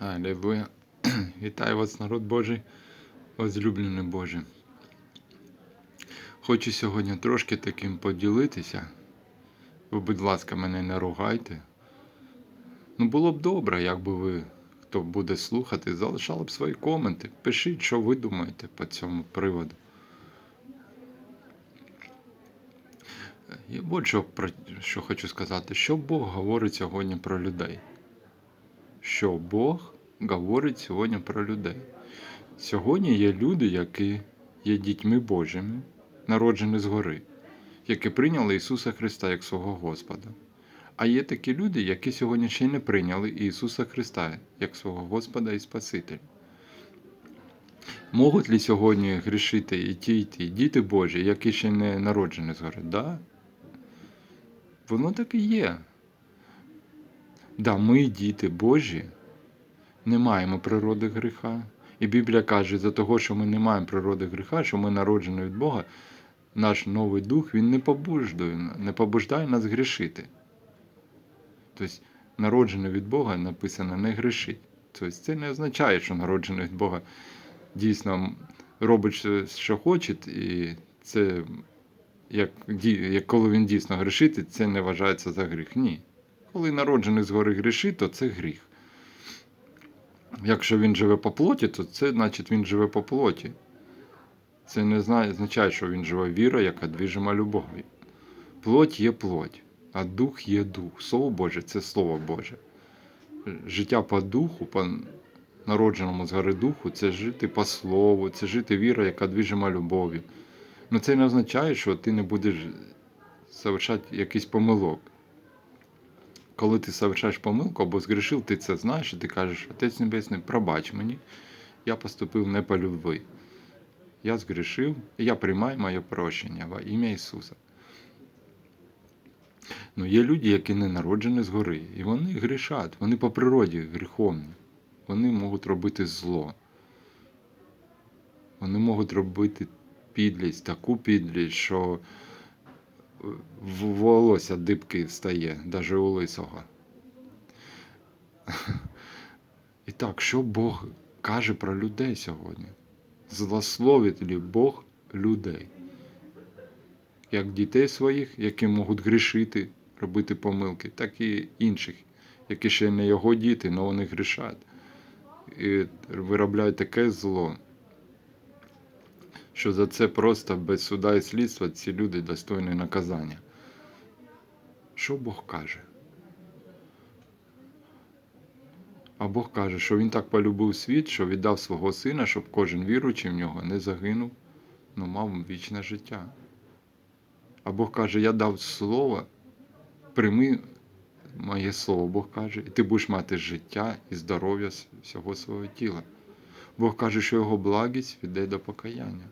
Алілуя. Вітаю вас, народ Божий, возлюблений Боже. Хочу сьогодні трошки таким поділитися. Ви, будь ласка, мене не ругайте. Ну, було б добре, якби ви, хто буде слухати, залишали б свої коменти. Пишіть, що ви думаєте по цьому приводу. Я от що, що хочу сказати, що Бог говорить сьогодні про людей. Що Бог говорить сьогодні про людей. Сьогодні є люди, які є дітьми Божими, народжені згори, які прийняли Ісуса Христа як свого Господа. А є такі люди, які сьогодні ще не прийняли Ісуса Христа як свого Господа і Спасителя. Можуть ли сьогодні грішити і ті, і ті діти Божі, які ще не народжені згори? Да. Воно так і є. Да, ми, діти Божі, не маємо природи гріха. І Біблія каже, за того, що ми не маємо природи гріха, що ми народжені від Бога, наш новий дух він не побуждує, не побуждає нас грішити. Тобто, народжений від Бога написано не грішить. Тобто це не означає, що народжений від Бога дійсно робить, що- хоче, і це як, як коли він дійсно грішить, це не вважається за гріх. Ні. Коли народжений згори грішить, то це гріх. Якщо він живе по плоті, то це значить він живе по плоті. Це не означає, що він живе віра, яка двіжима любов'ю. Плоть є плоть, а дух є дух. Слово Боже це Слово Боже. Життя по духу, по народженому згори духу, це жити по слову, це жити віра, яка двіжима любов'ю. Ну це не означає, що ти не будеш совершати якийсь помилок. Коли ти совершаєш помилку або згрішив, ти це знаєш, і ти кажеш, Отець Небесний, пробач мені, я поступив не по любви. Я згрішив, і я приймаю моє прощення во ім'я Ісуса. Ну, є люди, які не народжені згори, і вони грішать, вони по природі гріховні. Вони можуть робити зло. Вони можуть робити підлість, таку підлість, що волосся дибки стає, навіть у лисого. І так, що Бог каже про людей сьогодні? Злословить ли Бог людей? Як дітей своїх, які можуть грішити, робити помилки, так і інших, які ще не його діти, але вони грішать. І виробляють таке зло, що за це просто без суда і слідства ці люди достойні наказання. Що Бог каже? А Бог каже, що Він так полюбив світ, що віддав свого сина, щоб кожен віруючий в нього не загинув, але мав вічне життя. А Бог каже, я дав слово, прийми моє слово, Бог каже, і ти будеш мати життя і здоров'я всього свого тіла. Бог каже, що його благість веде до покаяння,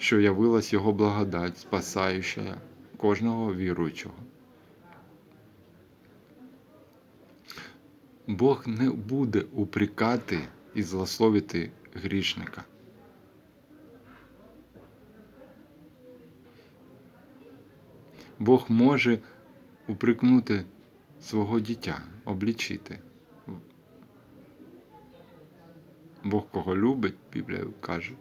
що явилась Його благодать, спасаюча кожного віруючого. Бог не буде упрекати і злословити грішника. Бог може упрекнути свого дитя, облічити. Бог кого любить, Біблія каже,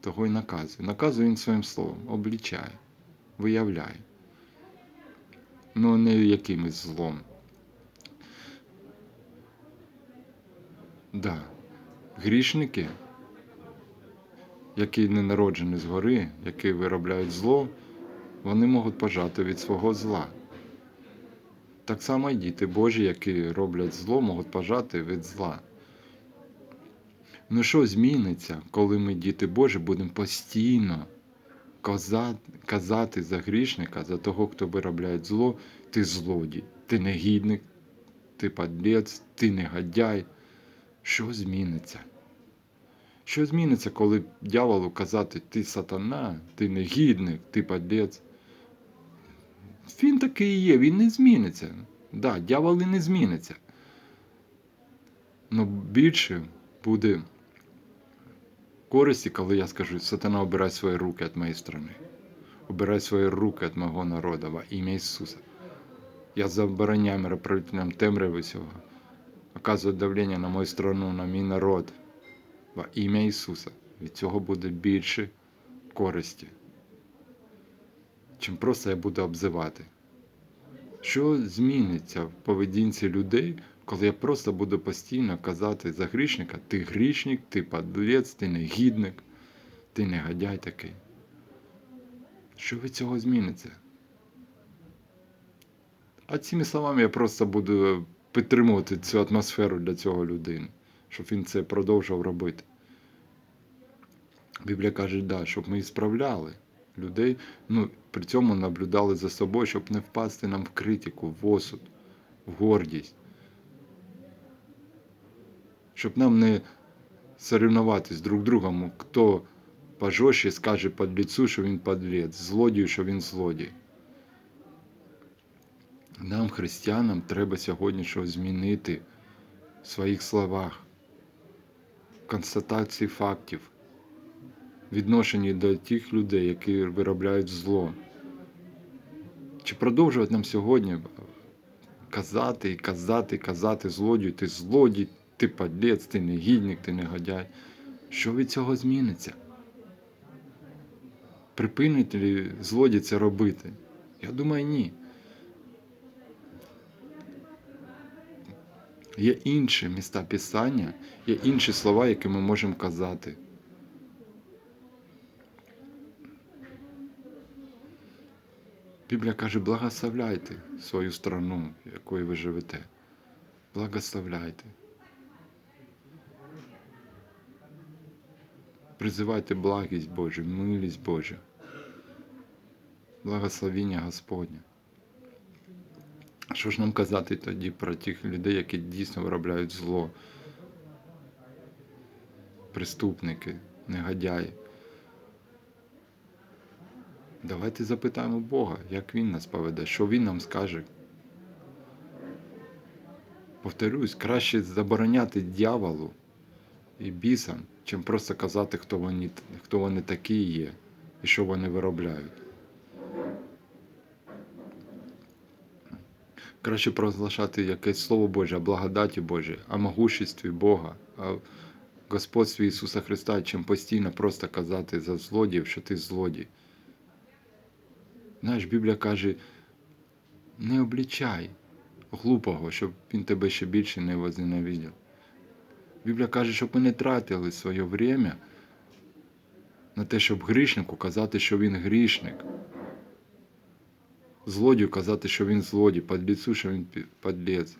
того й наказує. Наказує він своїм словом, облічає, виявляє. Ну, не якимось злом. Да. Грішники, які не народжені згори, які виробляють зло, вони можуть пожати від свого зла. Так само і діти Божі, які роблять зло, можуть пожати від зла. Ну що зміниться, коли ми, діти Божі, будемо постійно казати, за грішника, за того, хто виробляє зло, ти злодій, ти негідник, ти подлець, ти негодяй. Що зміниться? Що зміниться, коли дьяволу казати ти сатана, ти негідник, ти подлець? Він такий є, він не зміниться. Да, дьявол і не зміниться. Но більше буде користі, коли я скажу, сатана, обирай свої руки від моєї сторони. Обирай свої руки від мого народу во ім'я Ісуса. Я забороняю мироправителям темряви цього оказують давлення на мою страну, на мій народ. Во ім'я Ісуса. Від цього буде більше користі, чим просто я буду обзивати. Що зміниться в поведінці людей, коли я просто буду постійно казати за грішника, ти грішник, ти подлець, ти негідник, ти негодяй такий. Що від цього зміниться? А цими словами я просто буду підтримувати цю атмосферу для цього людини, щоб він це продовжував робити. Біблія каже, да, щоб ми справляли людей, ну, при цьому наблюдали за собою, щоб не впасти нам в критику, в осуд, в гордість. Щоб нам не соревнуватись друг другом, хто пожорстче скаже подлецу, що він подлець, злодію, що він злодій. Нам, християнам, треба сьогодні щось змінити в своїх словах, в констатації фактів, відношенні до тих людей, які виробляють зло. Чи продовжувати нам сьогодні казати казати, казати злодію, ти злодій, ти подлець, ти негідник, ти негодяй. Що від цього зміниться? Припинить ли злодій це робити? Я думаю, ні. Є інші міста Писання, є інші слова, які ми можемо казати. Біблія каже, благословляйте свою страну, в якої ви живете. Благословляйте. Призивайте благість Божу, милість Божу, благословіння Господнє. Що ж нам казати тоді про тих людей, які дійсно виробляють зло? Преступники, негодяї. Давайте запитаємо Бога, як Він нас поведе, що Він нам скаже. Повторюсь, краще забороняти дьяволу і бісам, чим просто казати, хто вони, хто вони такі є і що вони виробляють. Краще проголошати якесь Слово Боже, о благодаті Божій, о могуществі Бога, о господстві Ісуса Христа, чим постійно просто казати за злодіїв, що ти злодій. Знаєш, Біблія каже, не облічай глупого, щоб він тебе ще більше не возненавидів. Біблія каже, щоб ми не тратили своє время на те, щоб грішнику казати, що він грішник. Злодію казати, що він злодій, подлецу, що він подлець.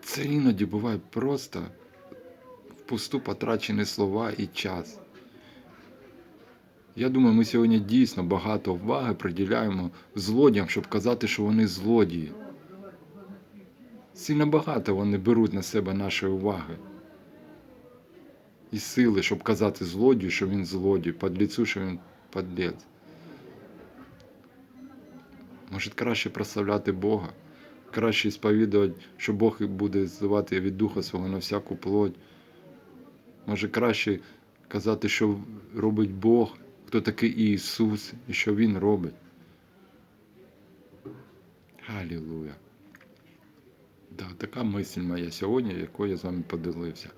Це іноді буває просто впусту потрачені слова і час. Я думаю, ми сьогодні дійсно багато уваги приділяємо злодіям, щоб казати, що вони злодії. Сильно багато вони беруть на себе нашої уваги. І сили, щоб казати злодію, що він злодій, подлецу, що він подлець. Може, краще прославляти Бога, краще сповідувати, що Бог буде зливати від Духа свого на всяку плоть. Може, краще казати, що робить Бог, хто такий Ісус і що Він робить. Халілуя. Да, така мисль моя сьогодні, якою я з вами поділився.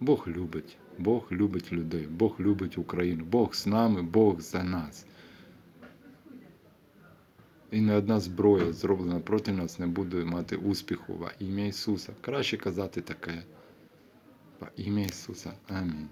Бог любить, Бог любить людей, Бог любить Україну, Бог з нами, Бог за нас. І не одна зброя, зроблена проти нас, не буде мати успіху во ім'я Ісуса. Краще казати таке. Во ім'я Ісуса. Амінь.